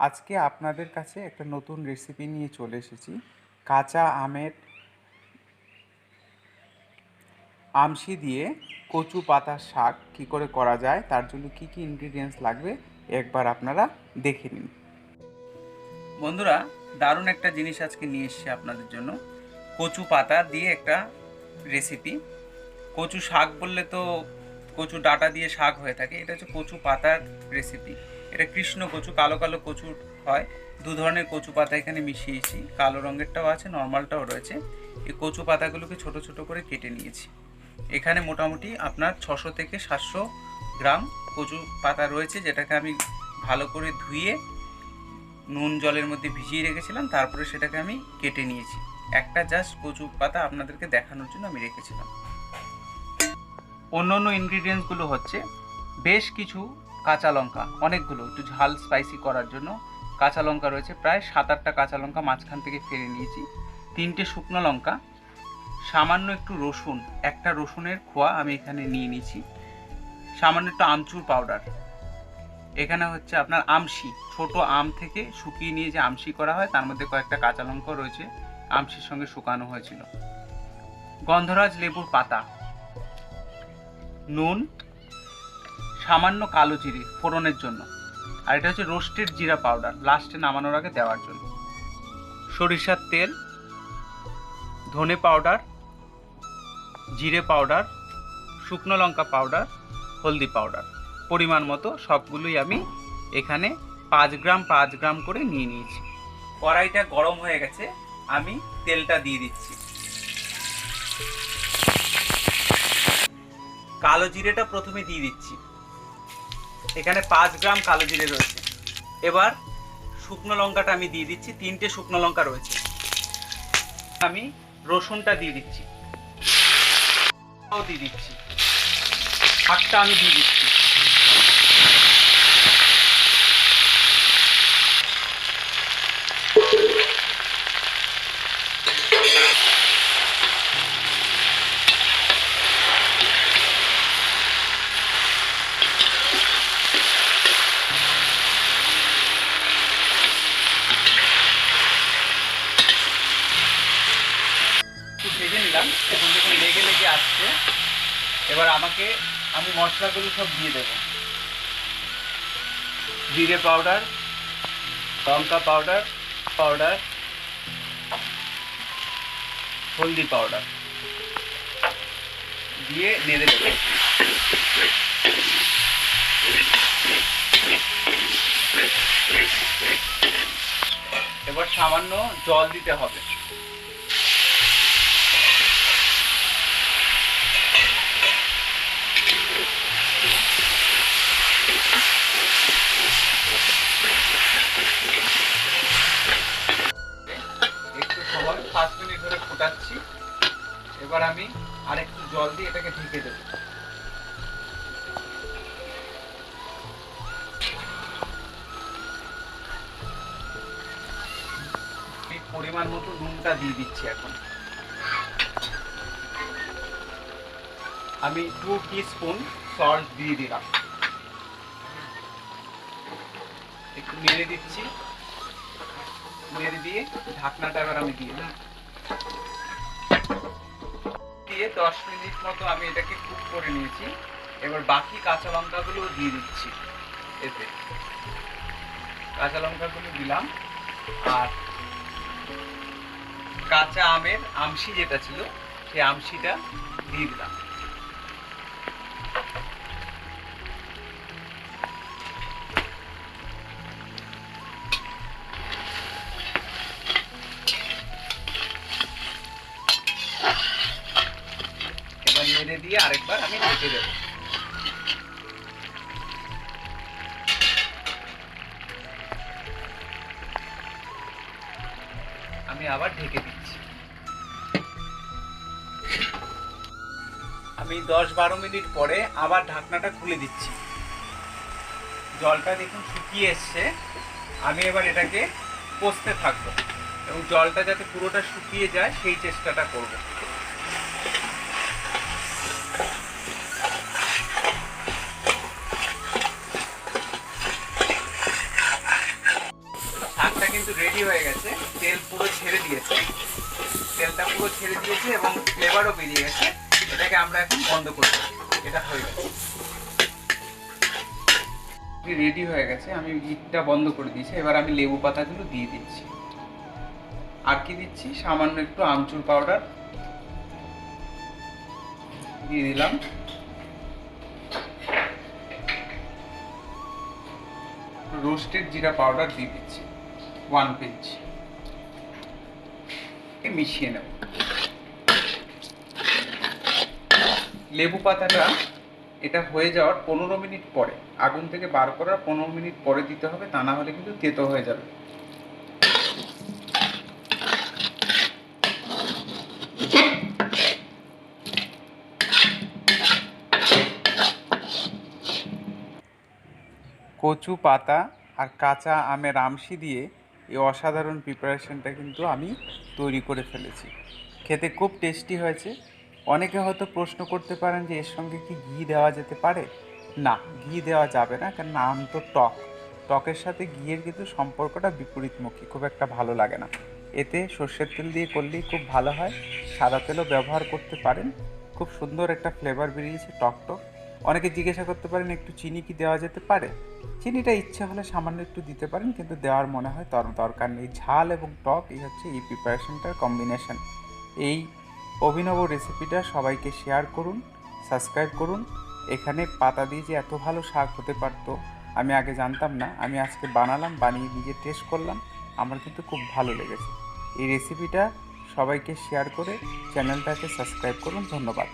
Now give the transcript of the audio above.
আজকে আপনাদের কাছে একটা নতুন রেসিপি নিয়ে চলে এসেছি। কাঁচা আমের আমশি দিয়ে কচু পাতার শাক কী করে করা যায়, তার জন্য কী কী ইনগ্রিডিয়েন্টস লাগবে, একবার আপনারা দেখে নিন। বন্ধুরা, দারুণ একটা জিনিস আজকে নিয়ে এসেছি আপনাদের জন্য। কচু পাতা দিয়ে একটা রেসিপি কচু শাক বললে তো কচু ডাটা দিয়ে শাক হয়ে থাকে, এটা হচ্ছে কচু পাতার রেসিপি এটা কৃষ্ণ কচু, কালো কালো কচু হয়। দু ধরনের কচু পাতা এখানে মিশিয়েছি। কালো রঙেরটাও আছে, নর্মালটাও রয়েছে। এই কচু পাতাগুলোকে ছোট ছোট করে কেটে নিয়েছি। এখানে মোটামুটি আপনার ছশো থেকে সাতশো গ্রাম কচু পাতা রয়েছে, যেটাকে আমি ভালো করে ধুয়ে নুন জলের মধ্যে ভিজিয়ে রেখেছিলাম, তারপরে সেটাকে আমি কেটে নিয়েছি। একটা জাস্ট কচু পাতা আপনাদেরকে দেখানোর জন্য আমি রেখেছিলাম। অন্য অন্য ইনগ্রিডিয়েন্টসগুলো হচ্ছে, বেশ কিছু কাঁচা লঙ্কা, অনেকগুলো, একটু ঝাল স্পাইসি করার জন্য। কাঁচা লঙ্কা রয়েছে প্রায় সাত আটটা কাঁচা লঙ্কা মাঝখান থেকে ফেলে নিয়েছি। তিনটে শুকনো লঙ্কা, সামান্য একটু রসুন, একটা রসুনের খোয়া আমি এখানে নিয়ে নিয়েছি। সামান্য একটু আমচুর পাউডার এখানে হচ্ছে আপনার আমশি, ছোট আম থেকে শুকিয়ে নিয়ে যে আমশি করা হয়, তার মধ্যে কয়েকটা কাঁচা লঙ্কা রয়েছে, আমশির সঙ্গে শুকানো হয়েছিল। গন্ধরাজ লেবুর পাতা, নুন সামান্য কালো জিরে ফোড়নের জন্য। আর এটা হচ্ছে রোস্টেড জিরা পাউডার লাস্টে নামানোর আগে দেওয়ার জন্য। সরিষার তেল, ধনে পাউডার জিরে পাউডার শুকনো লঙ্কা পাউডার হলদি পাউডার পরিমাণ মতো সবগুলোই আমি এখানে পাঁচ গ্রাম পাঁচ গ্রাম করে নিয়ে নিয়েছি। কড়াইটা গরম হয়ে গেছে, আমি তেলটা দিয়ে দিচ্ছি। কালো জিরেটা প্রথমে দিয়ে দিচ্ছি। এখানে পাঁচ গ্রাম কালো জিরে রয়েছে। এবার শুকনো লঙ্কাটা আমি দিয়ে দিচ্ছি, তিনটে শুকনো লঙ্কা রয়েছে। আমি রসুনটা দিয়ে দিচ্ছি। দিয়ে দিচ্ছি। শাকটা আমি দিয়ে দিচ্ছি। ভেজে নিলাম এখন দেখুন লেগে লেগে আসছে। এবার আমাকে আমি মশলাগুলো সব দিয়ে দেব। জিরে পাউডার, লঙ্কা পাউডার পাউডার, হলদি পাউডার দিয়ে নেড়ে দেবো। এবার সামান্য জল দিতে হবে। এবার আমি আরেকটু জল দিয়ে এটাকে ঢেকে দেবো। পরিমাণ মতো নুনটা দিয়ে দিচ্ছি এখন। আমি টু স্পুন সল্ট দিয়ে দিলাম। একটু মেরে দিচ্ছি। মেরে দিয়ে ঢাকনাটা এবার আমি দিয়ে দিলাম দিয়ে দশ মিনিট মতো আমি এটাকে কুক করে নিয়েছি। এবার বাকি কাঁচা লঙ্কাগুলো দিয়ে দিচ্ছি এতে। কাঁচা লঙ্কাগুলো দিলাম। আর কাঁচা আমের আমশি যেটা ছিল, সেই আমশিটা দিয়ে দিলাম। নেড়ে দিয়ে আরেকবার আমি ঢেকে দেবো। আমি আবার ঢেকে দিচ্ছি। আমি দশ বারো মিনিট পরে আবার ঢাকনাটা খুলে দিচ্ছি। জলটা দেখুন শুকিয়ে এসছে। আমি এবার এটাকে কষতে থাকব এবং জলটা যাতে পুরোটা শুকিয়ে যায়, সেই চেষ্টাটা করব। রেডি হয়ে গেছে। তেল পুরো ছেড়ে দিয়েছে। তেলটা পুরো ছেড়ে দিয়েছে এবং ফ্লেভারও বেরিয়ে গেছে। এটাকে আমরা এখন বন্ধ করে দেবো। এটা হয়ে গেছে। রেডি হয়ে গেছে। আমি হিটটা বন্ধ করে দিয়েছি। এবার আমি লেবু পাতাগুলো দিয়ে দিচ্ছি। আর কি দিচ্ছি? সামান্য একটু আমচুর পাউডার দিয়ে দিলাম। রোস্টেড জিরা পাউডার দিয়ে দিচ্ছি। ওয়ান পিঞ্চ মিশিয়ে নেব। লেবু পাতাটা, এটা হয়ে যাওয়ার পনেরো মিনিট পরে, আগুন থেকে বার করার পনেরো মিনিট পরে দিতে হবে, তা না হলে কিন্তু তেতো হয়ে যাবে। কচু পাতা আর কাঁচা আমের আমশি দিয়ে এই অসাধারণ প্রিপারেশনটা কিন্তু আমি তৈরি করে ফেলেছি। খেতে খুব টেস্টি হয়েছে। অনেকে হয়তো প্রশ্ন করতে পারেন যে, এর সঙ্গে কি ঘি দেওয়া যেতে পারে? না, ঘি দেওয়া যাবে না, কারণ আম তো টক। টকের সাথে ঘিয়ের কিন্তু সম্পর্কটা বিপরীতমুখী, খুব একটা ভালো লাগে না। এতে সর্ষের তেল দিয়ে করলেই খুব ভালো হয়। সাদা তেলও ব্যবহার করতে পারেন। খুব সুন্দর একটা ফ্লেভার বেরিয়েছে টক টক। অনেকে জিজ্ঞাসা করতে পারেন, একটু চিনি কি দেওয়া যেতে পারে? চিনিটা ইচ্ছে হলে সামান্য একটু দিতে পারেন, কিন্তু দেওয়ার মনে হয় তর দরকার নেই। ঝাল এবং টক, এই হচ্ছে এই প্রিপারেশনটার কম্বিনেশন এই অভিনব রেসিপিটা সবাইকে শেয়ার করুন সাবস্ক্রাইব করুন। এখানে পাতা দিয়ে যে এত ভালো শাক হতে পারতো, আমি আগে জানতাম না। আমি আজকে বানালাম, বানিয়ে নিজে টেস্ট করলাম। আমার কিন্তু খুব ভালো লেগেছে। এই রেসিপিটা সবাইকে শেয়ার করে চ্যানেলটাকে সাবস্ক্রাইব করুন। ধন্যবাদ।